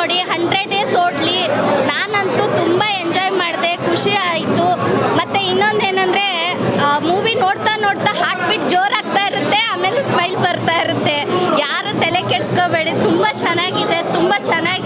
ನೋಡಿ hundred days ಓಡಲಿ. ನಾನಂತೂ ತುಂಬ ಎಂಜಾಯ್ ಮಾಡಿದೆ, ಖುಷಿ ಆಯಿತು. ಮತ್ತು ಇನ್ನೊಂದೇನೆಂದರೆ ಮೂವಿ ನೋಡ್ತಾ ನೋಡ್ತಾ ಹಾರ್ಟ್ ಬೀಟ್ ಜೋರಾಗ್ತಾ ಇರುತ್ತೆ, ಆಮೇಲೆ ಸ್ಮೈಲ್ ಬರ್ತಾ ಇರುತ್ತೆ. ಯಾರು ತಲೆ ಕೆಡಿಸ್ಕೋಬೇಡಿ, ತುಂಬ ಚೆನ್ನಾಗಿದೆ, ತುಂಬ ಚೆನ್ನಾಗಿ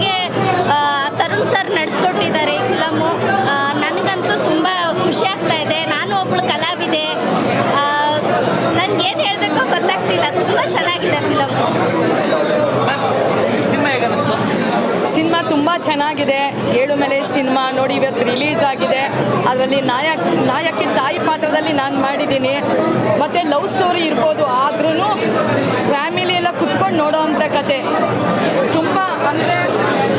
ಚೆನ್ನಾಗಿದೆ. ಏಳು ಮೇಲೆ ಸಿನಿಮಾ ನೋಡಿ ಇವತ್ತು ರಿಲೀಸ್ ಆಗಿದೆ. ಅದರಲ್ಲಿ ನಾಯಕ್, ನಾಯಕಿ ತಾಯಿ ಪಾತ್ರದಲ್ಲಿ ನಾನು ಮಾಡಿದ್ದೀನಿ. ಮತ್ತು ಲವ್ ಸ್ಟೋರಿ ಇರ್ಬೋದು ಆದ್ರೂ ಫ್ಯಾಮಿಲಿ ಎಲ್ಲ ಕುತ್ಕೊಂಡು ನೋಡೋ ಕತೆ. ತುಂಬ ಅಂದರೆ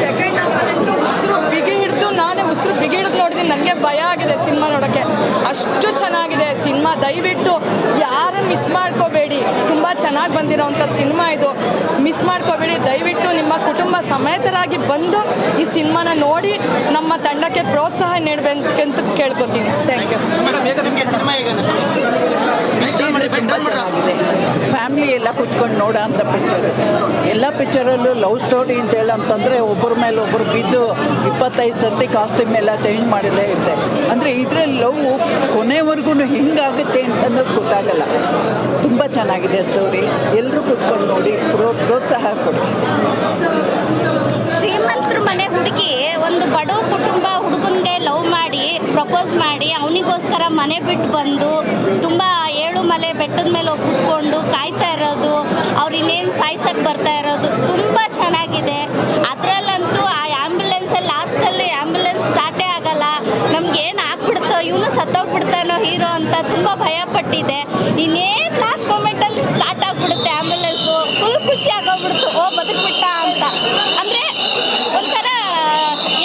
ಸೆಕೆಂಡ್ ಹಾಫಲ್ಲಂತೂ ಉಸಿರು ಬಿಗಿ ಹಿಡಿದು ನಾನೇ ಉಸಿರು ಬಿಗಿ ಹಿಡಿದು ನೋಡಿದ್ದೀನಿ. ನನಗೆ ಭಯ ಆಗಿದೆ ಸಿನಿಮಾ ನೋಡೋಕ್ಕೆ. ಅಷ್ಟು ಚೆನ್ನಾಗಿದೆ ಸಿನಿಮಾ. ದಯವಿಟ್ಟು ಯಾರು ಮಿಸ್ ಮಾಡ್ಕೋಬೇಡಿ. ತುಂಬ ಚೆನ್ನಾಗಿ ಬಂದಿರೋವಂಥ ಸಿನಿಮಾ ಇದು. ಮಿಸ್ ಮಾಡ್ಕೋಬೇಡಿ. ದಯವಿಟ್ಟು ನಿಮ್ಮ ಕುಟುಂಬ ಸಮೇತರಾಗಿ ಬಂದು ಈ ಸಿನಿಮಾನ ನೋಡಿ ನಮ್ಮ ತಂಡಕ್ಕೆ ಪ್ರೋತ್ಸಾಹ ನೀಡಬೇಕಂತ ಕೇಳ್ಕೊತೀನಿ. ಥ್ಯಾಂಕ್ ಯು ಫ್ಯಾಮಿಲಿ ಎಲ್ಲ ಕುತ್ಕೊಂಡು ನೋಡೋ ಅಂಥ ಪಿಕ್ಚರ್ ಎಲ್ಲ ಪಿಕ್ಚರಲ್ಲೂ ಲವ್ ಸ್ಟೋರಿ ಅಂತ ಹೇಳಂತಂದರೆ ಒಬ್ಬರ ಮೇಲೆ ಒಬ್ಬರು ಬಿದ್ದು ಇಪ್ಪತ್ತೈದು ಸರ್ತಿ ಕಾಸ್ಟ್ಯೂಮ್ ಎಲ್ಲ ಚೇಂಜ್ ಮಾಡಿದ್ರೆ ಇರುತ್ತೆ. ಅಂದರೆ ಇದರಲ್ಲಿ ಲವ್ ಕೊನೆವರೆಗೂ ಹಿಂಗಾಗುತ್ತೆ ಅಂತ ಅನ್ನೋದು ಗೊತ್ತಾಗಲ್ಲ. ತುಂಬ ಚೆನ್ನಾಗಿದೆ ಸ್ಟೋರಿ ಎಲ್ಲರೂ ಕುತ್ಕೊಂಡು ನೋಡಿ ಪ್ರೋ, ಪ್ರೋತ್ಸಾಹ ಕೊಡಿ. ಶ್ರೀಮಂತರ ಮನೆ ಹುಡುಗಿ ಒಂದು ಬಡವ ಕುಟುಂಬ ಪ್ರಪೋಸ್ ಮಾಡಿ ಅವನಿಗೋಸ್ಕರ ಮನೆ ಬಿಟ್ಟು ಬಂದು ತುಂಬ ಏಳು ಮಲೆ ಬೆಟ್ಟದ ಮೇಲೆ ಹೋಗಿ ಕೂತ್ಕೊಂಡು ಕಾಯ್ತಾ ಇರೋದು, ಅವ್ರು ಇನ್ನೇನು ಸಾಯ್ಸಕ್ಕೆ ಬರ್ತಾ ಇರೋದು ತುಂಬ ಚೆನ್ನಾಗಿದೆ. ಅದರಲ್ಲಂತೂ ಆ ಆ್ಯಂಬುಲೆನ್ಸಲ್ಲಿ ಲಾಸ್ಟಲ್ಲಿ ಆ್ಯಂಬುಲೆನ್ಸ್ ಸ್ಟಾರ್ಟೇ ಆಗಲ್ಲ. ನಮ್ಗೆ ಏನು ಆಗ್ಬಿಡ್ತೋ, ಇವನು ಸತ್ತೋಗ್ಬಿಡ್ತಾನೋ ಹೀರೋ ಅಂತ ತುಂಬ ಭಯ ಪಟ್ಟಿದೆ. ಇನ್ನೇನು ಲಾಸ್ಟ್ ಮೂಮೆಂಟಲ್ಲಿ ಸ್ಟಾರ್ಟ್ ಆಗಿಬಿಡುತ್ತೆ ಆ್ಯಂಬುಲೆನ್ಸು ಫುಲ್ ಖುಷಿ ಆಗೋಗ್ಬಿಡ್ತು. ಓ, ಬದುಕ್ಬಿಟ್ಟ ಅಂತ ಅಂದರೆ ಒಂಥರ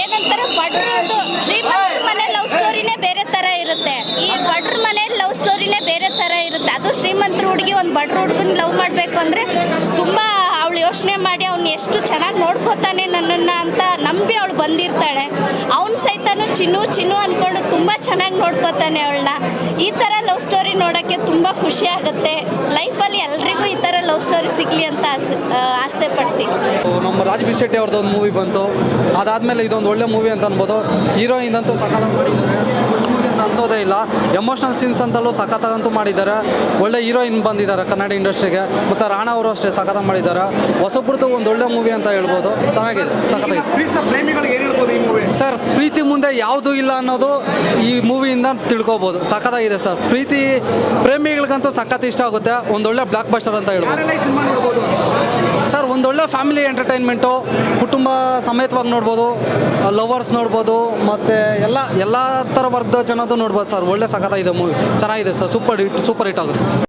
ಏನಂತಾರೆ ಬಡ್ರದು ಶ್ರೀಮಂತರ ಮನೆ ಲವ್ ಸ್ಟೋರಿನೇ ಬೇರೆ ಥರ ಇರುತ್ತೆ ಈ ಬಡ್ರ ಮನೆ ಲವ್ ಸ್ಟೋರಿನೇ ಬೇರೆ ಥರ ಇರುತ್ತೆ ಅದು ಶ್ರೀಮಂತರ ಹುಡುಗಿ, ಒಂದು ಬಡ್ರ ಹುಡುಗನ ಲವ್ ಮಾಡಬೇಕು ಅಂದರೆ ತುಂಬ ಅವಳು ಯೋಚನೆ ಮಾಡಿ ಅವ್ನು ಎಷ್ಟು ಚೆನ್ನಾಗಿ ನೋಡ್ಕೋತಾನೆ ನನ್ನನ್ನು ಅಂತ ನಂಬಿ ಅವಳು ಬಂದಿರ್ತಾಳೆ. ಅವನು ಸಹಿತನೂ ಚಿನ್ನು ಚಿನ್ನು ಅಂದ್ಕೊಂಡು ತುಂಬ ಚೆನ್ನಾಗಿ ನೋಡ್ಕೋತಾನೆ ಅವಳನ್ನ ಈ ಥರ ಲವ್ ಸ್ಟೋರಿ ನೋಡೋಕ್ಕೆ ತುಂಬ ಖುಷಿ ಆಗುತ್ತೆ. ಲೈಫಲ್ಲಿ ಎಲ್ರಿಗೂ ಈ ಥರ ಲವ್ ಸ್ಟೋರಿ ಸಿಗಲಿ ಅಂತ ಆಸೆ ಆಸೆ ಪಡ್ತೀನಿ. ನಮ್ಮ ರಾಜ್ ಶೆಟ್ಟಿ ಅವ್ರದ್ದು ಒಂದು ಮೂವಿ ಬಂತು. ಅದಾದಮೇಲೆ ಇದೊಂದು ಒಳ್ಳೆ ಮೂವಿ ಅಂತ ಅನ್ಬೋದು. ಹೀರೋಯಿನ್ ಅಂತೂ ಸಕಾಲ ಮಾಡಿದ್ದಾರೆ. ಅಂತ ಅನ್ಸೋದೇ ಇಲ್ಲ. ಎಮೋಷ್ನಲ್ ಸೀನ್ಸ್ ಅಂತಲೂ ಸಖತ್ತಾಗಂತೂ ಮಾಡಿದ್ದಾರೆ. ಒಳ್ಳೆ ಹೀರೋಯಿನ್ ಬಂದಿದ್ದಾರೆ ಕನ್ನಡ ಇಂಡಸ್ಟ್ರಿಗೆ. ಮತ್ತು ರಾಣಾ ಅವರು ಅಷ್ಟೇ ಸಖತ ಮಾಡಿದ್ದಾರೆ. ಹೊಸಬ್ರದ್ದು ಒಂದು ಒಳ್ಳೆ ಮೂವಿ ಅಂತ ಹೇಳ್ಬೋದು. ಚೆನ್ನಾಗಿದೆ ಸಖತ್ತಾಗಿದೆ. ಸರ್ ಪ್ರೀತಿ ಮುಂದೆ ಯಾವುದು ಇಲ್ಲ ಅನ್ನೋದು ಈ ಮೂವಿಯಿಂದ ತಿಳ್ಕೊಬೋದು. ಸಖತ್ತಾಗಿದೆ ಸರ್. ಪ್ರೀತಿ ಪ್ರೇಮಿಗಳಿಗಂತೂ ಸಖತ್ ಇಷ್ಟ ಆಗುತ್ತೆ. ಒಂದೊಳ್ಳೆ ಬ್ಲಾಕ್ ಬಸ್ಟರ್ ಅಂತ ಹೇಳ್ಬೋದು. ಒಂದೊಳ್ಳೆ ಫ್ಯಾಮಿಲಿ ಎಂಟರ್ಟೈನ್ಮೆಂಟು ಕುಟುಂಬ ಸಮೇತವಾಗಿ ನೋಡ್ಬೋದು ಲವರ್ಸ್ ನೋಡ್ಬೋದು, ಮತ್ತು ಎಲ್ಲ ಎಲ್ಲ ಥರ ವರ್ಗದ ಜನದ್ದು ನೋಡ್ಬೋದು ಸರ್. ಒಳ್ಳೆ ಸಖತ್ತಾಗಿದೆ ಮೂವಿ ಚೆನ್ನಾಗಿದೆ sir. Super hit super hit ಆಗುತ್ತೆ.